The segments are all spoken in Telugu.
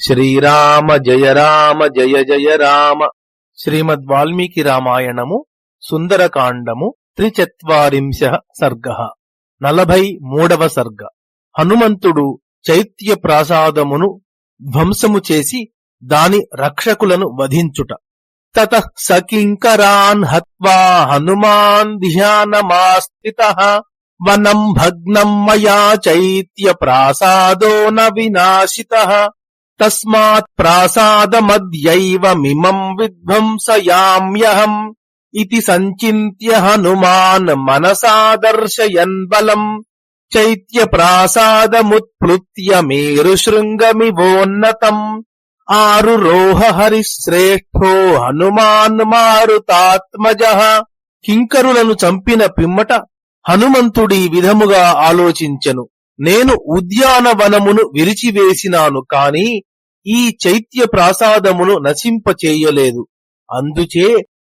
శ్రీరామ జయ రామ జయ జయ రామ. శ్రీమద్ వాల్మీకి రామాయణము సుందరకాండము త్రిచత్వరింశ సర్గ. నలభై మూడవ సర్గ. హనుమంతుడు చైత్య ప్రాసాదమును ధ్వంసము చేసి దాని రక్షకులను వధించుట. తత సకింకరాన్ హత్వా హనుమాన్ ధ్యానమాస్థిత వనం భగ్నం మయా చైత్య ప్రాసాదో న వినాశిత. తస్మాత్ ప్రాసాదమద్యైవ మిమం విధ్వంసయామ్యహం ఇది సంచింత్య హనుమాన్ మనసాదర్శయన్ బలం చైత్య ప్రాసాదముత్ప్లుత్య మేరు శృంగమివోన్నతం ఆరురోహ హరిశ్రేష్ఠో హనుమాన్ మారుతాత్మజ. కింకరులను చంపిన పిమ్మట హనుమంతుడి విధముగా ఆలోచించెను. నేను ఉద్యానవనమును విరిచివేసినాను కాని ఈ చైత్య ప్రాసాదమును నశింపచేయలేదు. అందుచే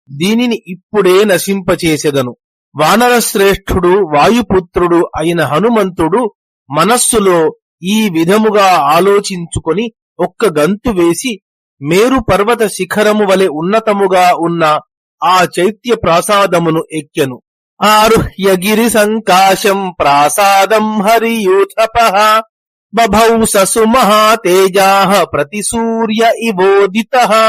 దీనిని ఇప్పుడే నశింపచేసెదను. వానరశ్రేష్ఠుడు వాయుపుత్రుడు అయిన హనుమంతుడు మనస్సులో ఈ విధముగా ఆలోచించుకొని ఒక్క గంతు వేసి మేరు పర్వత శిఖరము వలె ఉన్నతముగా ఉన్న ఆ చైత్య ప్రాసాదమును ఎక్కెను. ఆరుహ్యగిరి సంకాశం ప్రాసాదం హరియూథప బభౌ ససు మహాతేజా ప్రతి సూర్య ఇవోదిత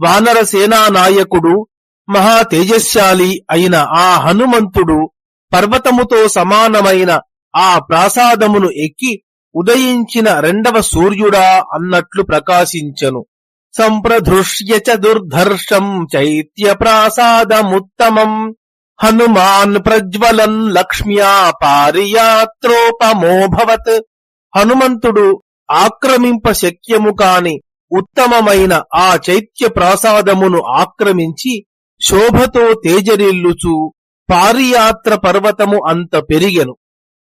వానర సేనా నాయకుడు మహా తేజశాలి అయిన ఆ హనుమంతుడు పర్వతముతో సమానమైన ఆ ప్రాసాదమును ఎక్కి ఉదయించిన రెండవ సూర్యుడా అన్నట్లు ప్రకాశించెను. సంప్రధృష్య చ దుర్ధర్షం చైత్య ప్రాసాదముత్తమం. హనుమాన్ ప్రజ్వలన్ లక్ష్మ్యా పారియాత్రోపమోభవత్. హనుమంతుడు ఆక్రమింప శక్యము కాని ఉత్తమమైన ఆ చైత్య ప్రాసాదమును ఆక్రమించి శోభతో తేజరిల్లుచు పారియాత్ర పర్వతము అంత పెరిగెను.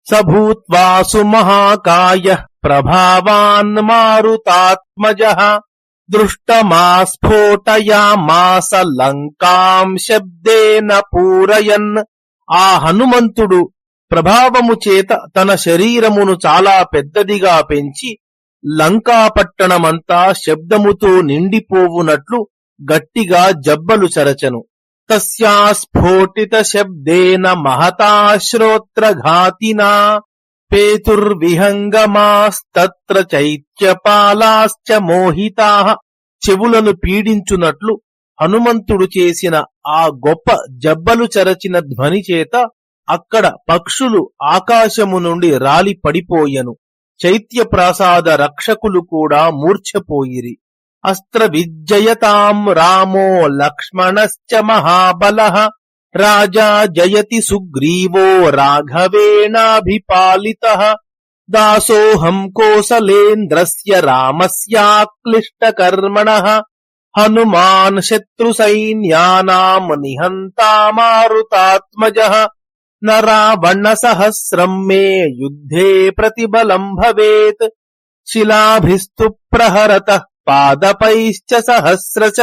సభూత్వాసు మహాకాయ ప్రభావాన్ మారుతాత్మజ దృష్టమాస్ఫోటయామాస లంకాం శబ్దేన పూరయన్. ఆ హనుమంతుడు ప్రభావము చేత తన శరీరమును చాలా పెద్దదిగా పెంచి లంకాపట్టణమంతా శబ్దముతో నిండిపోవునట్లు గట్టిగా జబ్బలు చరచను. తస్యాస్ఫోటిత శబ్దేన మహతా శ్రోత్రఘాతినా పేతుర్విహంగమాస్తత్ర చైత్యపాలాశ్చ మోహితా చెవులను పీడించునట్లు హనుమంతుడు చేసిన ఆ గొప్ప జబ్బలు చరచిన ధ్వని చేత అక్కడ పక్షులు ఆకాశము నుండి రాలి పడిపోయెను. చైత్య ప్రాసాద రక్షకులు కూడా మూర్ఛపోయిరి. అస్త్ర విజయతాం రామో లక్ష్మణశ్చ మహాబల. రాజా జయతి సుగ్రీవో రాఘవేణాభిపాలిత. దాసోహం కోసలేంద్రస్య రామస్యాక్లిష్టకర్మణ. హనుమాన్ శత్రు సైన్యానాం నిహంతా మారుతాత్మజ న రావణ సహస్రం మే యుద్ధే ప్రతిబలం భవేత్ శిలాభిస్తు ప్రహరత పాదపైశ్చ సహస్రశ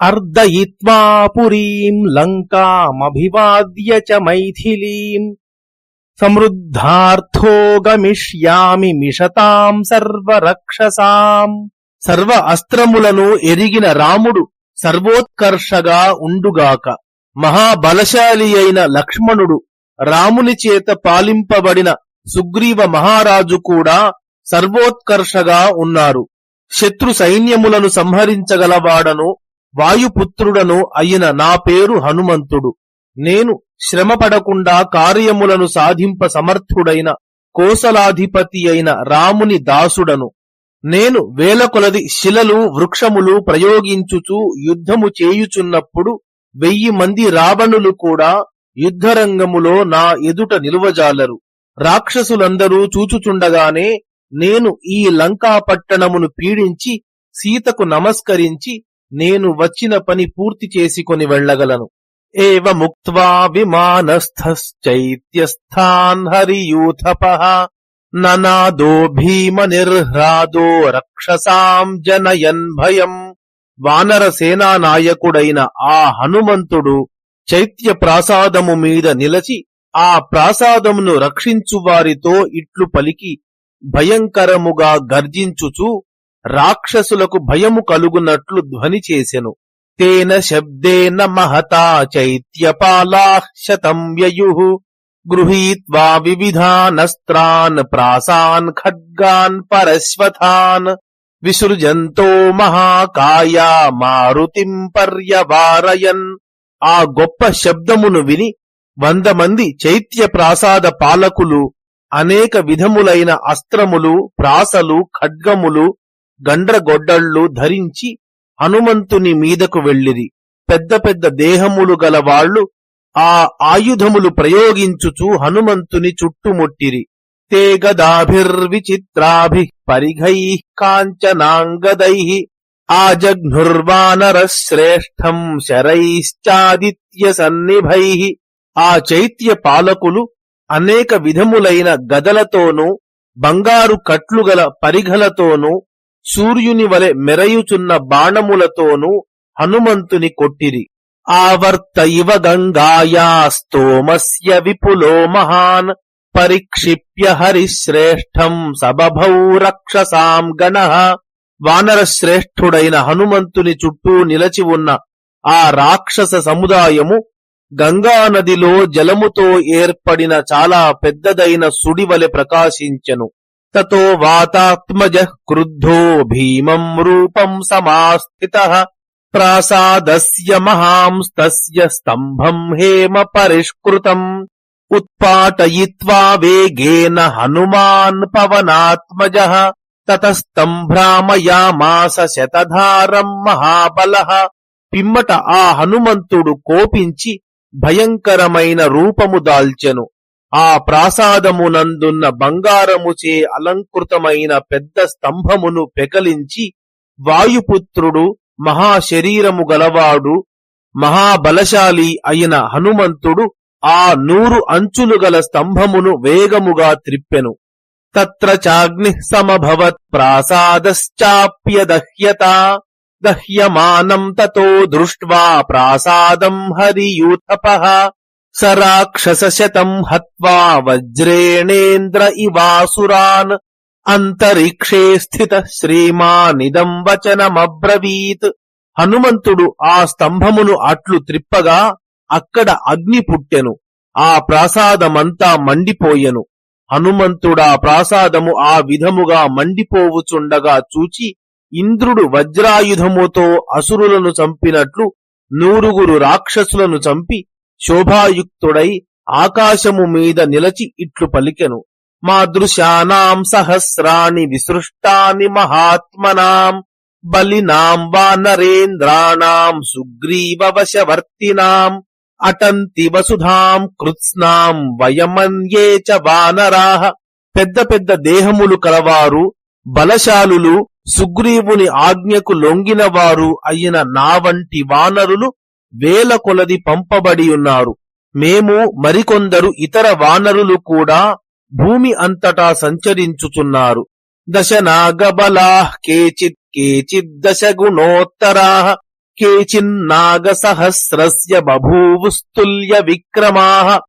అర్దయిత్వా పురీం లంకామభివాద్య చ మైథిలీం సమృద్ధార్థో గమిష్యామి మిషతాం సర్వరక్షసాం సర్వ అస్త్రములను ఎరిగిన రాముడు సర్వోత్కర్షగా ఉండుగాక మహాబలశాలి అయిన లక్ష్మణుడు రాముని చేత పాలింపబడిన సుగ్రీవ మహారాజు కూడా సర్వోత్కర్షగా ఉన్నారు. శత్రు సైన్యములను సంహరించగలవాడను వాయుపుత్రుడను అయిన నా పేరు హనుమంతుడు. నేను శ్రమపడకుండా కార్యములను సాధింప సమర్థుడైన కోసలాధిపతి అయిన రాముని దాసుడను. నేను వేల కొలది శిలలు వృక్షములు ప్రయోగించుచు యుద్ధము చేయుచున్నప్పుడు వెయ్యి మంది రావణులు కూడా యుద్ధరంగములో నా ఎదుట నిలువజాలరు. రాక్షసులందరూ చూచుచుండగానే నేను ఈ లంకా పట్టణమును పీడించి సీతకు నమస్కరించి నేను వచ్చిన పని పూర్తి చేసుకొని వెళ్ళగలను. ఏవ ముక్వా విమానస్థశ్చైత్యస్థాన్ హరియూథపః ననాదో భీమ నిర్హ్రాదో రక్షసాం జనయన్ భయం. వానర సేనా నాయకుడైన ఆ హనుమంతుడు చైత్య ప్రాసాదము మీద నిలచి ఆ ప్రాసాదమును రక్షించు వారితో ఇట్లు పలికి భయంకరముగా గర్జించుచు రాక్షసులకు భయము కలుగునట్లు ధ్వని చేసెను. తేన శబ్దేన మహతా చైత్యపాలాః శతం గృహీత్వా వివిధానస్త్రాన్ ప్రాసాన్ ఖడ్గాన్ పరశ్వథాన్ విసృజంతో మహాకాయా మారుతిం పర్యవారయన్. ఆ గొప్ప శబ్దమును విని వంద మంది చైత్య ప్రాసాద పాలకులు అనేక విధములైన అస్త్రములు ప్రాసలు ఖడ్గములు గండ్రగొడ్డళ్ళు ధరించి హనుమంతుని మీదకు వెళ్ళిరి. పెద్ద పెద్ద దేహములు గలవాళ్ళు ఆ ఆయుధములు ప్రయోగించుచు హనుమంతుని చుట్టుముట్టిరి. తే గదాభిర్విచిత్రాభి పరిఘై కాంచనాంగదై ఆజఘ్నుర్వానర శ్రేష్టం శరైశ్చాదిత్య సన్నిభై ఆ చైత్య పాలకులు అనేక విధములైన గదలతోనూ బంగారు కట్లుగల పరిఘలతోనూ సూర్యుని వలె మెరయుచున్న బాణములతోనూ హనుమంతుని కొట్టిరి. ఆవర్త ఇవ గంగాయా స్తోమస్య విపులో మహాన్. పరిక్షిప్య హరిశ్రేష్టం సబభౌ రక్షసాం గణ వానరశ్రేష్ఠుడైన హనుమంతుని చుట్టూ నిలచి ఉన్న ఆ రాక్షస సముదాయము గంగానదిలో జలముతో ఏర్పడిన చాలా పెద్దదైన సుడివలె ప్రకాశించెను. తతో వాతాత్మజ క్రుద్ధో భీమం రూపం సమాస్థిత। ప్రాసాదస్య మహాంస్తస్య స్తంభం హేమ పరిష్కృతం। ఉత్పాటయిత్వా వేగేన హనుమాన్ పవనాత్మజ తతస్తంభ్రామయామాస శతధారం మహాబల పిమ్మట ఆ హనుమంతుడు కోపించి భయంకరమైన రూపము దాల్చెను. ఆ ప్రాసాదమునందున్న బంగారముచే అలంకృతమైన పెద్ద స్తంభమును పెకలించి వాయుపుత్రుడు మహాశరీరము గలవాడు మహాబలశాలి అయిన హనుమంతుడు ఆ నూరు అంచులు గల స్తంభమును వేగముగా త్రిప్పెను. తత్ర చాగ్ని సమభవత్ ప్రాసాదశ్చాప్యదహ్యత. దహ్యమానం తతో దృష్ట్వా ప్రాసాదం హరియూథప. స రాక్షసశతం హత్వా వజ్రేణేంద్ర ఇవాసురాన్. అంతరిక్షే స్థిత శ్రీమానిదం వచనమబ్రవీత్. హనుమంతుడు ఆ స్తంభమును అట్లు త్రిప్పగా అక్కడ అగ్ని పుట్టెను. ఆ ప్రాసాదమంతా మండిపోయెను. హనుమంతుడా ప్రాసాదము ఆ విధముగా మండిపోవుచుండగా చూచి ఇంద్రుడు వజ్రాయుధముతో అసురులను చంపినట్లు నూరుగురు రాక్షసులను చంపి శోభాయుక్తుడై ఆకాశము మీద నిలచి ఇట్లు పలికెను. మాదృశానాం సహస్రాణి విసృష్టాని మహాత్మనాం బలినాం వానరేంద్రాణాం సుగ్రీవవశవర్తినాం అటంతి వసుధాం కృత్స్నాం వయమన్యే చ వానరాహ పెద్ద పెద్ద దేహములు కలవారు బలశాలులు సుగ్రీవుని ఆజ్ఞకు లొంగినవారు అయిన నా వంటి వానరులు వేల కొలది పంపబడి ఉన్నారు. మేము మరికొందరు ఇతర వానరులు కూడా భూమి అంతటా సంచరించుచున్నారు. దశనాగబలా కేచిత్ కేచిద్దశ గుణోత్తరా. కేచిన్నాగ సహస్రస్య బభూవుస్తుల్య విక్రమా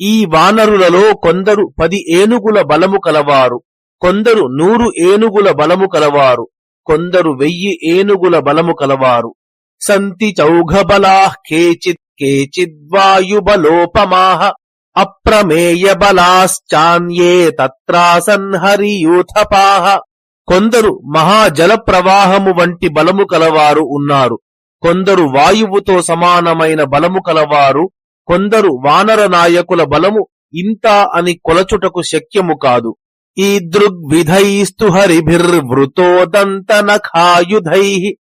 ఈ వానరులలో కొందరు పది ఏనుగుల బలము కలవారు. కొందరు నూరు ఏనుగుల బలము కలవారు. కొందరు వెయ్యి ఏనుగుల బలము కలవారు. సంతి చౌఘబలా కేచిత్ కేచిద్వాయుబలోపమాహ అప్రమేయ బలాశ్చాన్యే తత్రాసన్హరియూథపాహ కొందరు మహాజల ప్రవాహము వంటి బలము కలవారు ఉన్నారు. కొందరు వాయువుతో సమానమైన బలము కలవారు కొందరు వానర నాయకుల బలము ఇంత అని కొలచుటకు శక్యము కాదు. ఈ దృగ్విధైస్తు హరిభిర్వృతోదంతనఖాయుధై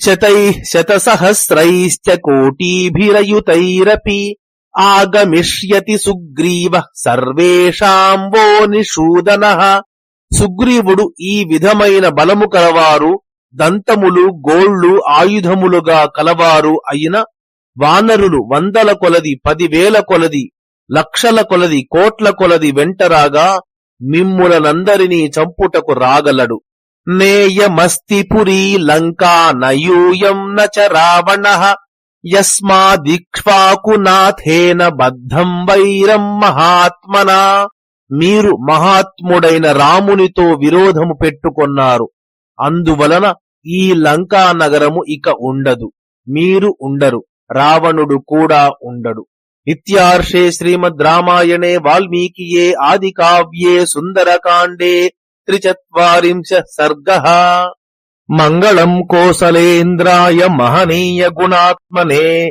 శతై శతసహస్రైశ్చ కోటీభిరయుతైరపి ఆగమిష్యతి సుగ్రీవ సర్వేషాం వో నిషూదన. సుగ్రీవుడు ఈ విధమైన బలము కలవారు దంతములు గోళ్ళు ఆయుధములుగా కలవారు అయిన వానరులు వందల కొలది పదివేల కొలది లక్షల కొలది కోట్ల కొలది వెంటరాగా మిమ్ములనందరినీ చంపుటకు రాగలడు. నేయమస్తిపురీ లంకా నయూయం నచ రావణ యస్మాదిక్ష్వాకునాథేన బద్ధం వైరం మహాత్మనా. మీరు మహాత్ముడైన రామునితో విరోధము పెట్టుకొన్నారు. అందువలన ఈ లంకా నగరము ఇక ఉండదు. మీరు ఉండరు. రావణుడు కూడా ఉండడు. ఇత్యార్షే శ్రీమద్ రామాయణే వాల్మీకియే ఆది కావ్యే సుందరకాండే త్రిచత్వరింశ సర్గ. మంగళం కోసలేంద్రాయ మహనీయ గుణాత్మనే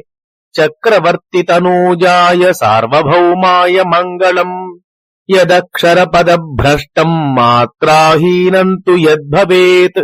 చక్రవర్తి తనూజాయ సార్వభౌమాయ మంగళం. యదక్షర పద భ్రష్టం మాత్రాహీనం తు యద్భవేత్.